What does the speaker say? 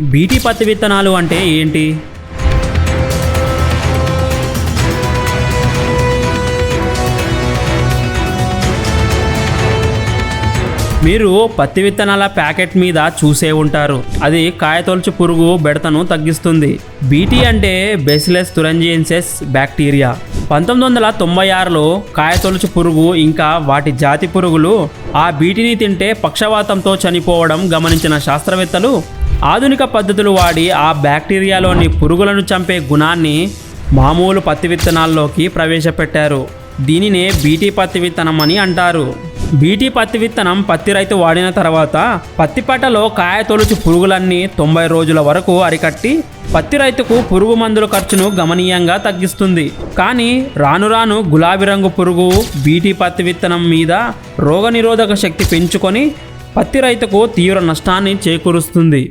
BT పత్తి విత్తనాలు అంటే ఏంటి? మీరు పత్తి విత్తనాల ప్యాకెట్ మీద చూసే ఉంటారు. అది కాయతొలుచు పురుగు బెడతను తగ్గిస్తుంది. బీటీ అంటే బెసిలెస్ తురంజియన్సెస్ బ్యాక్టీరియా. పంతొమ్మిది వందల తొంభై ఆరులో కాయతొలుచు పురుగు ఇంకా వాటి జాతి పురుగులు ఆ బీటీని తింటే పక్షవాతంతో చనిపోవడం గమనించిన శాస్త్రవేత్తలు ఆధునిక పద్ధతులు వాడి ఆ బ్యాక్టీరియాలోని పురుగులను చంపే గుణాన్ని మామూలు పత్తి విత్తనాల్లోకి ప్రవేశపెట్టారు. దీనినే బీటీ పత్తి విత్తనం అని అంటారు. బీటీ పత్తి విత్తనం పత్తి రైతు వాడిన తర్వాత పత్తి పంటలో కాయ తొలుచు పురుగులన్నీ తొంభై రోజుల వరకు అరికట్టి పత్తి రైతుకు పురుగు మందుల ఖర్చును గమనీయంగా తగ్గిస్తుంది. కానీ రాను రాను గులాబీ రంగు పురుగు బీటీ పత్తి విత్తనం మీద రోగనిరోధక శక్తి పెంచుకొని పత్తి రైతుకు తీవ్ర నష్టాన్ని చేకూరుస్తుంది.